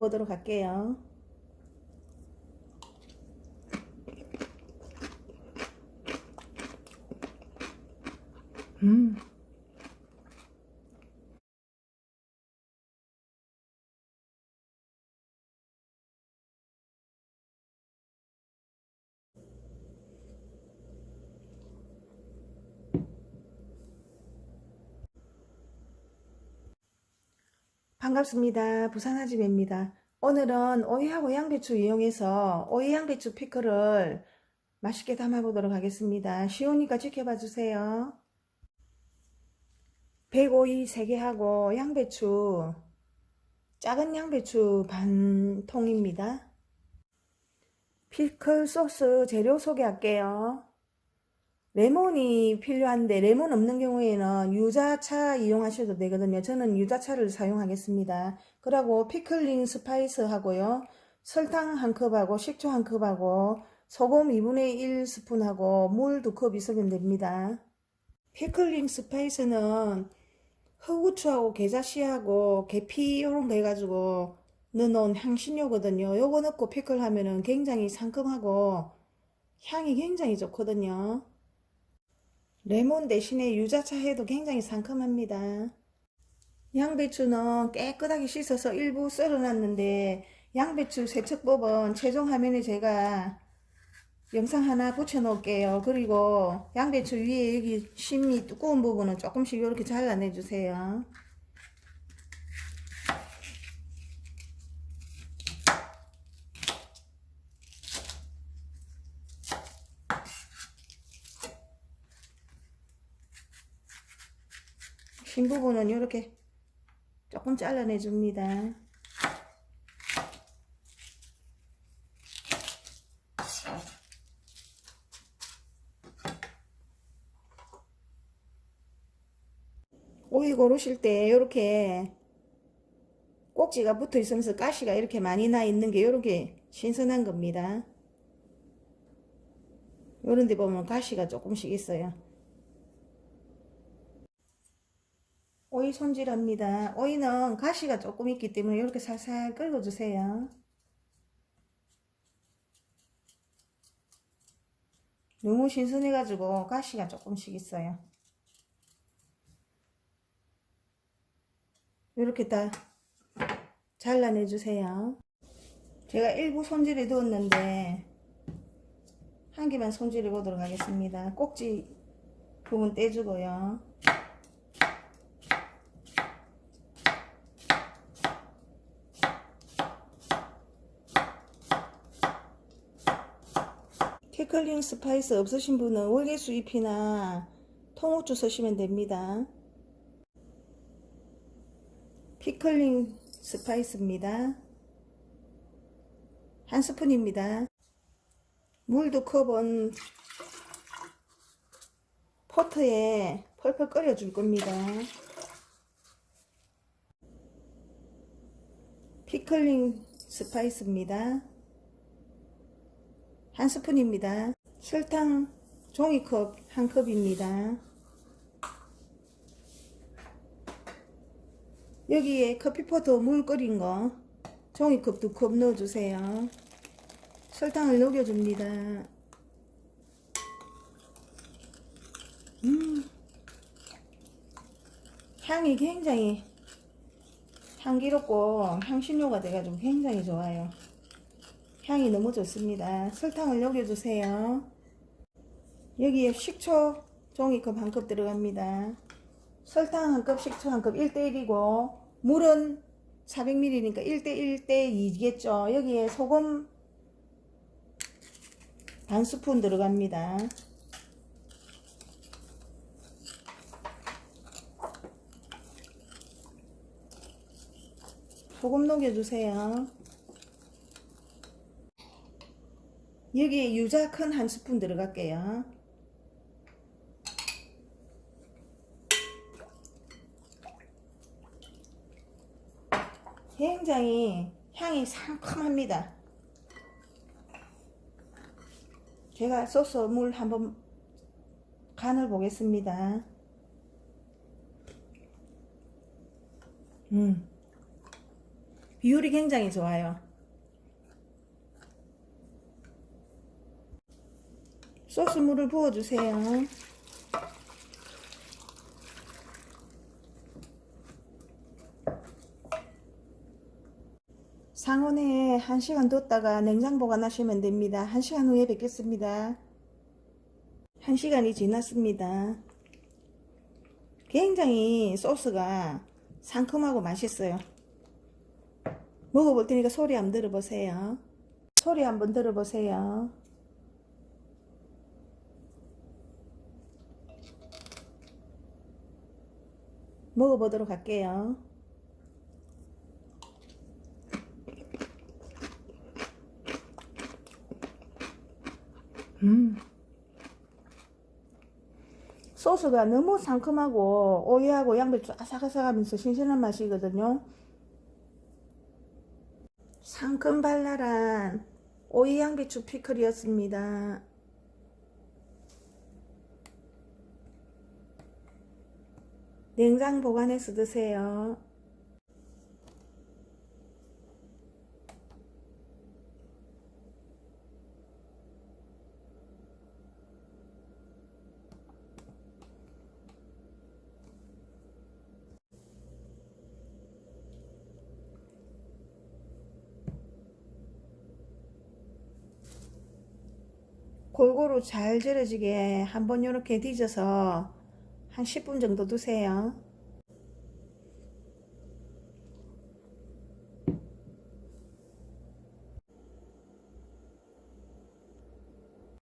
보도록 할게요. 음. 반갑습니다. 부산 아집입니다. 오늘은 오이하고 양배추 이용해서 오이 양배추 피클을 맛있게 담아보도록 하겠습니다. 쉬우니까 지켜봐 주세요. 백오이 3개 하고 양배추 작은 양배추 반 통입니다. 피클 소스 재료 소개할게요. 레몬이 필요한데 레몬 없는 경우에는 유자차 이용하셔도 되거든요. 저는 유자차를 사용하겠습니다. 그리고 피클링 스파이스 하고요. 설탕 한 컵하고 식초 한 컵하고 소금 2분의 1 스푼하고 물두컵 있으면 됩니다. 피클링 스파이스는 허구추하고 계자씨하고 계피 이런 거 해가지고 넣어놓은 향신료거든요. 요거 넣고 피클 하면은 굉장히 상큼하고 향이 굉장히 좋거든요. 레몬 대신에 유자차 해도 굉장히 상큼합니다. 양배추는 깨끗하게 씻어서 일부 썰어놨는데 양배추 세척법은 최종 화면에 제가 영상 하나 붙여 놓을게요. 그리고 양배추 위에 여기 심이 두꺼운 부분은 조금씩 이렇게 잘라내 주세요. 심 부분은 이렇게 조금 잘라내 줍니다. 오이 고르실 때 이렇게 꼭지가 붙어 있으면서 가시가 이렇게 많이 나 있는 게 이렇게 신선한 겁니다. 요런 데 보면 가시가 조금씩 있어요. 오이 손질합니다. 오이는 가시가 조금 있기 때문에 이렇게 살살 긁어주세요. 너무 신선해가지고 가시가 조금씩 있어요. 이렇게 다 잘라내주세요. 제가 일부 손질해 두었는데 한 개만 손질해 보도록 하겠습니다. 꼭지 부분 떼주고요. 피클링 스파이스 없으신 분은 월계수 잎이나 통후추 쓰시면 됩니다. 피클링 스파이스입니다. 한 스푼입니다. 물 두 컵은 포트에 펄펄 끓여 줄 겁니다. 피클링 스파이스입니다. 한 스푼입니다. 설탕 종이컵 한 컵입니다. 여기에 커피포트 물 끓인 거 종이컵 두 컵 넣어주세요. 설탕을 녹여줍니다. 음, 향이 굉장히 향기롭고 향신료가 돼가지고 굉장히 좋아요. 향이 너무 좋습니다. 설탕을 녹여주세요. 여기에 식초 종이컵 한 컵 들어갑니다. 설탕 한 컵, 식초 한 컵 1대1이고 물은 400ml니까 1대1 대2겠죠. 여기에 소금 반 스푼 들어갑니다. 소금 녹여주세요. 여기에 유자 큰 한 스푼 들어갈게요. 굉장히 향이 상큼합니다. 제가 소스 물 한번 간을 보겠습니다. 음. 비율이 굉장히 좋아요. 소스 물을 부어주세요. 상온에 1시간 뒀다가 냉장 보관하시면 됩니다. 1시간 후에 뵙겠습니다. 1시간이 지났습니다. 굉장히 소스가 상큼하고 맛있어요. 먹어볼 테니까 소리 한번 들어보세요. 소리 한번 들어보세요. 먹어보도록 할게요. 음. 소스가 너무 상큼하고 오이하고 양배추 아삭아삭하면서 신선한 맛이거든요. 상큼 발랄한 오이 양배추 피클이었습니다. 냉장 보관해서 드세요. 골고루 잘 절여지게 한번 이렇게 뒤져서 한 10분 정도 두세요.